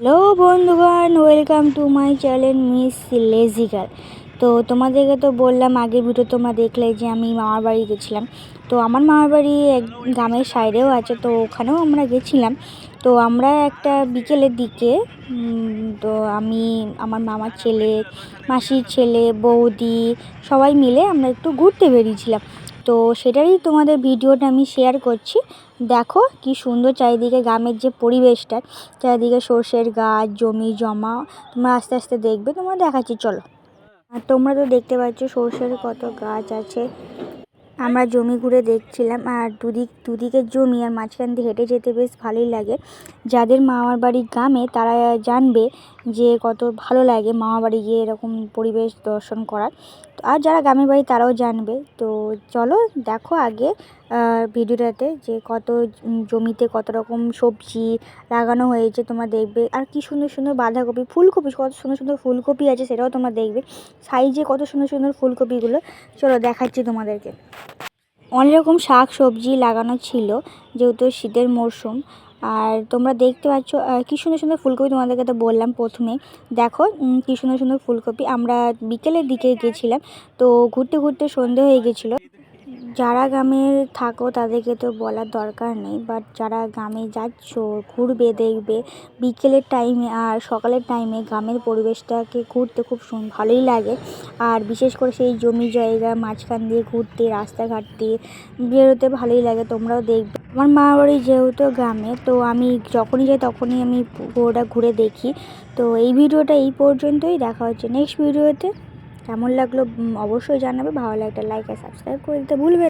Hello বন্ধুগণ, welcome to my channel miss লেজিকাল তো তোমাদেরকে তো বললাম, আগের ভিডিও তোমরা দেখলে যে আমি মামার বাড়ি গেছিলাম। তো আমার মামার বাড়ি এক গ্রামের সাইডেও আছে, তো ওখানেও আমরা গেছিলাম। তো আমরা একটা বিকেলের দিকে তো আমি, আমার মামার ছেলে, মাসির ছেলে, বৌদি সবাই মিলে আমরা একটু ঘুরতে বেরিয়েছিলাম। তো সেটারই তোমাদের ভিডিওটা আমি শেয়ার করছি। দেখো কি সুন্দর চারিদিকে গ্রামের যে পরিবেশটা, চারিদিকে সর্ষের গাছ, জমি জমা, তোমরা আস্তে আস্তে দেখবে তোমরা দেখাচ্ছি, চলো। আর তোমরা তো দেখতে পাচ্ছ সর্ষের কত গাছ আছে। আমরা জমি ঘুরে দেখছিলাম আর দুদিক, দুদিকের জমি আর মাঝখান দিয়ে হেঁটে যেতে বেশ ভালোই লাগে। যাদের মামার বাড়ি গ্রামে তারা জানবে যে কত ভালো লাগে মামা বাড়ি গিয়ে এরকম পরিবেশ দর্শন করার। আর যারা গ্রামের বাড়ি তারাও জানবে। তো চলো দেখো আগে ভিডিওটাতে যে কত জমিতে কত রকম সবজি লাগানো হয়েছে তোমরা দেখবে। আর কি সুন্দর সুন্দর বাঁধাকপি, ফুলকপি, কত সুন্দর সুন্দর ফুলকপি আছে সেটাও তোমরা দেখবে। সাইজে কত সুন্দর সুন্দর ফুলকপিগুলো। চলো দেখাচ্ছি তোমাদেরকে। অনেক রকম শাক সবজি লাগানো ছিল, যেহেতু শীতের মরশুম আর তোমরা দেখতে পাচ্ছ কী সুন্দর সুন্দর ফুলকপি তোমাদেরকে তো বললাম প্রথমে। দেখো কি সুন্দর সুন্দর ফুলকপি। আমরা বিকেলের দিকে গেছিলাম, তো ঘুরতে ঘুরতে সন্ধে হয়ে গেছিল। যারা গ্রামে থাকো তাদেরকে তো বলার দরকার নেই বাট যারা গ্রামে যাচ্ছ, ঘুরবে, দেখবে, বিকেলের টাইমে আর সকালের টাইমে গ্রামের পরিবেশটাকে ঘুরতে খুব ভালোই লাগে। আর বিশেষ করে সেই জমি জায়গা মাঝখান দিয়ে ঘুরতে রাস্তাঘাট দিয়ে বেরোতে ভালোই লাগে, তোমরাও দেখবে। আমার মা বাড়ি যেহেতু গ্রামে, তো আমি যখনই যাই তখনই আমি পুরোটা ঘুরে দেখি। তো এই ভিডিওটা এই পর্যন্তই, দেখা হচ্ছে নেক্সট ভিডিওতে কেমন লাগল অবশ্যই জানাবে ভালো লাগলে লাইক আর সাবস্ক্রাইব করে দিতে ভুলবে।